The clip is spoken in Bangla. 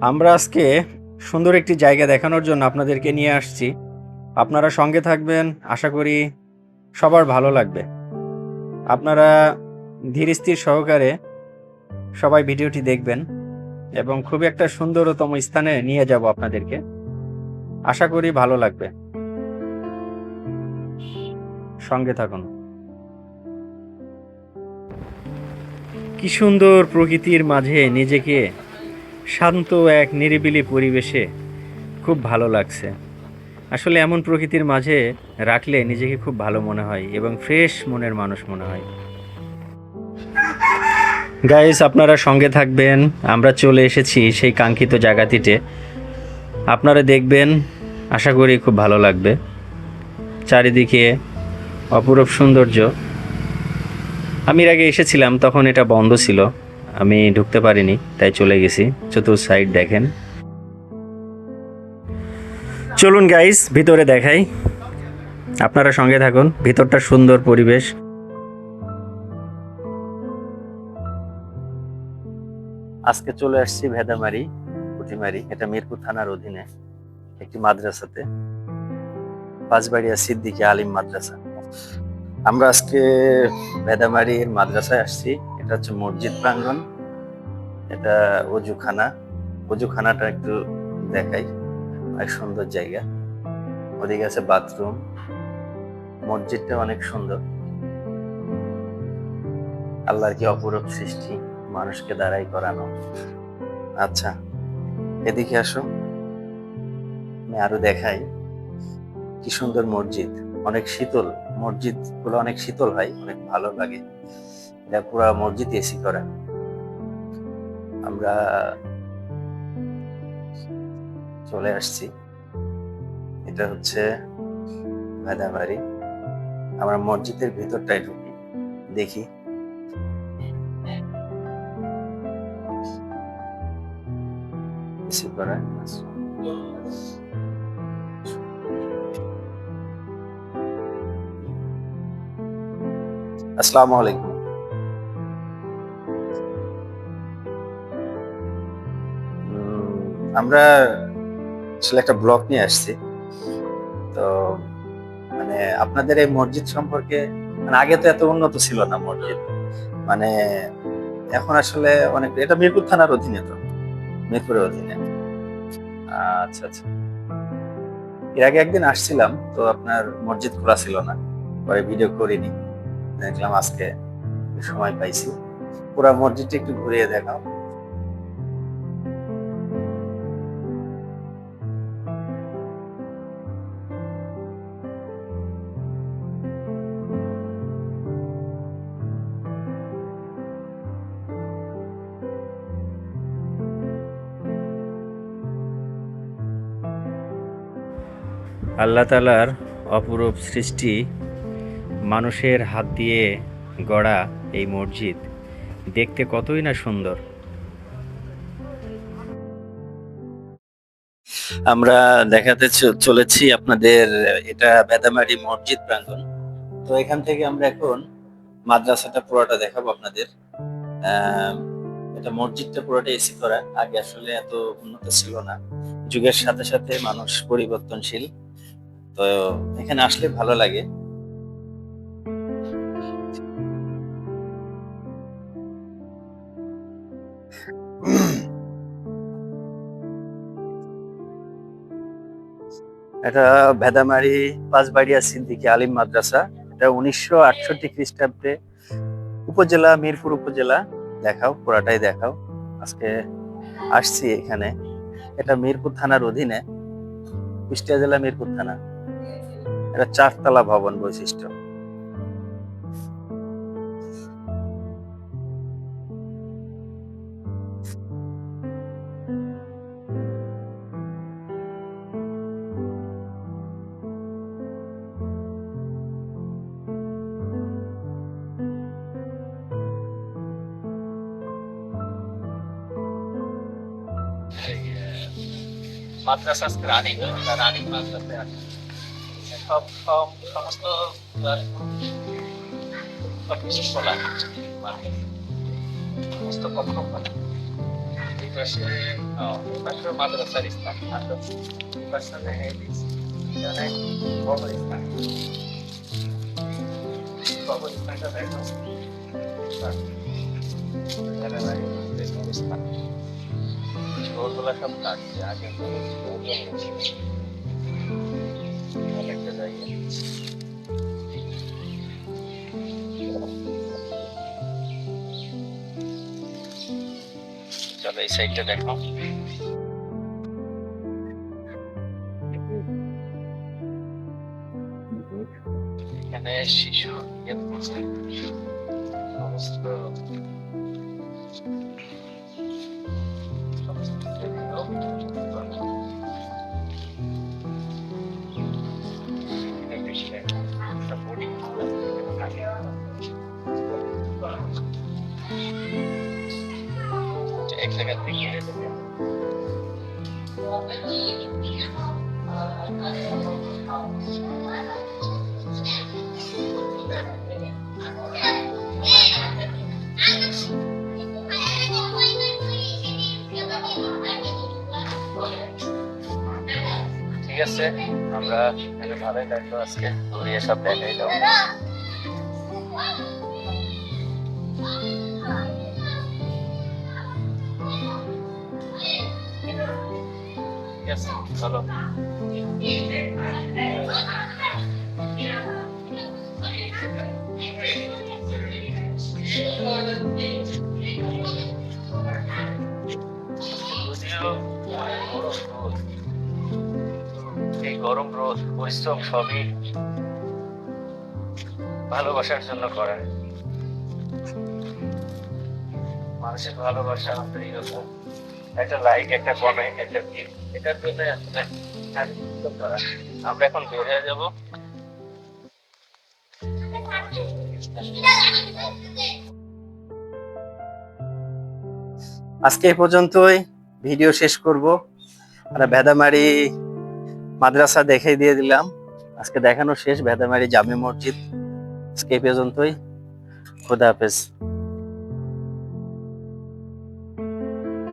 আমরা আজকে সুন্দর একটি জায়গা দেখানোর জন্য আপনাদেরকে নিয়ে আসছি। আপনারা সঙ্গে থাকবেন, আশা করি সবার ভালো লাগবে। আপনারা ধীর স্থির সহকারে সবাই ভিডিওটি দেখবেন এবং খুবই একটা সুন্দরতম স্থানে নিয়ে যাব আপনাদেরকে। আশা করি ভালো লাগবে। সঙ্গে থাকুন। কি সুন্দর প্রকৃতির মাঝে নিজেকে শান্ত এক নিরিবিলি পরিবেশে খুব ভালো লাগছে। আসলে এমন প্রকৃতির মাঝে রাখলে নিজেকে খুব ভালো মনে হয় এবং ফ্রেশ মনের মানুষ মনে হয়। গাইস আপনারা সঙ্গে থাকবেন। আমরা চলে এসেছি সেই কাঙ্ক্ষিত জায়গাটিতে। আপনারা দেখবেন, আশা করি খুব ভালো লাগবে। চারিদিকে অপরূপ সৌন্দর্য। আমি আগে এসেছিলাম, তখন এটা বন্ধ ছিল। আমি ঢুকতে পারিনি, তাই চলে গেছি। চতুর সাইড দেখেন। চলুন গাইস ভিতরে দেখাই। আপনারা সঙ্গে থাকুন, ভিতরটা সুন্দর পরিবেশ। আজকে চলে আসছি ভেদামারি পুটিমারি এটা মিরপুর থানার অধীনে, একটি মাদ্রাসাতে। পাঁচবাড়িয়া সিদ্দিকি আলিম মাদ্রাসা। আমরা আজকে ভেদামারির মাদ্রাসায় আসছি। এটা হচ্ছে মসজিদ প্রাঙ্গণ। এটা অজুখানা। অজুখানাটা একটু দেখাই। অনেক সুন্দর জায়গা। ওদিকে আছে বাথরুম। মসজিদটা অনেক সুন্দর। আল্লাহর কি অপরূপ সৃষ্টি। মানুষকে দাঁড়াই করানো। আচ্ছা এদিকে আসো। আমি আরও দেখাই। কি সুন্দর মসজিদ। অনেক শীতল মসজিদগুলো অনেক শীতল হয় অনেক ভালো লাগে। এটা পুরো মসজিদ এসি করা। আমরা চলে আসছি। এটা হচ্ছে ভেদাবাড়ি আমরা মসজিদের ভিতরটায় ঢুকি, দেখি। এসি করা আসসালামু আলাইকুম। আমরা আসলে একটা ব্লগ নিয়ে আসছি। তো মানে আপনাদের এই মসজিদ সম্পর্কে মানে আগে তো এত উন্নত ছিল না মসজিদ। মানে এখন আসলে অনেক, এটা মিরপুর থানার অধীনে তো, মিরপুরের অধীনে। আচ্ছা আচ্ছা। এর আগে একদিন আসছিলাম, তো আপনার মসজিদ খোলা ছিল না, পরে ভিডিও করিনি। দেখলাম আজকে সময় পাইছি। পুরো মসজিদটা একটু ঘুরিয়ে দেখাও। আল্লাহ তালার অপরূপ সৃষ্টি মানুষের হাত দিয়ে গড়া এই মসজিদ দেখতে কতই না সুন্দর। আমরা দেখাতে চলেছি আপনাদের এটা বেদামারি মসজিদ প্রাঙ্গণ। তো এখান থেকে আমরা এখন মাদ্রাসাটা পুরোটা দেখাবো আপনাদের। এটা মসজিদটা পুরোটা এসি করা, আগে আসলে এত উন্নত ছিল না। যুগের সাথে সাথে মানুষ পরিবর্তনশীল। তো এখানে আসলে ভালো লাগে। এটা ভেদামারি পাঁচবাড়িয়া সিদ্দিকি আলিম মাদ্রাসা। এটা উনিশশো আটষট্টি খ্রিস্টাব্দে উপজেলা, মিরপুর উপজেলা। দেখাও, পুরাটাই দেখাও। আজকে আসছি এখানে। এটা মিরপুর থানার অধীনে। কুষ্টিয়া জেলা মিরপুর থানা। এটা চারতলা ভবন বৈশিষ্ট্য। মাদ্রাসা আজকে রানিং রানিং মাদ্রাসায় আছে সব সব সমস্ত সব কিছু খোলা মার্কেট সমস্ত কক্ষ খোলা পাশে ও, এই পাশে মাদ্রাসার স্থান আসো এই পাশে হেডিস এখানে কবরস্থান কবরস্থানটা দেখো এখানে নাই, এই ওগুলা সব কাটছে আগে অনেকটা জায়গা চলো এই সাইডটা দেখো। এখানে শিশু ইয়ে Bye. ঠিক আছে। আমরা এখানে ভালোই লাগল আজকে। ঘুরিয়ে সব দেখাই দাও। ঠিক আছে চলো। গরম রোদ পরিশ্রম সবই ভালোবাসার জন্য করে। মানুষের ভালোবাসা একটা লাইক একটা কমেন্ট একটা এটার জন্য আমরা এখন বের হয়ে যাব। আজকে এই পর্যন্তই, ভিডিও শেষ করব। আমরা ভেদামারি মাদ্রাসা দেখাই দিয়ে দিলাম। আজকে দেখানো শেষ। ভেদামারি জামি মসজিদ। আজকে পর্যন্তই। খুদা হাফেজ।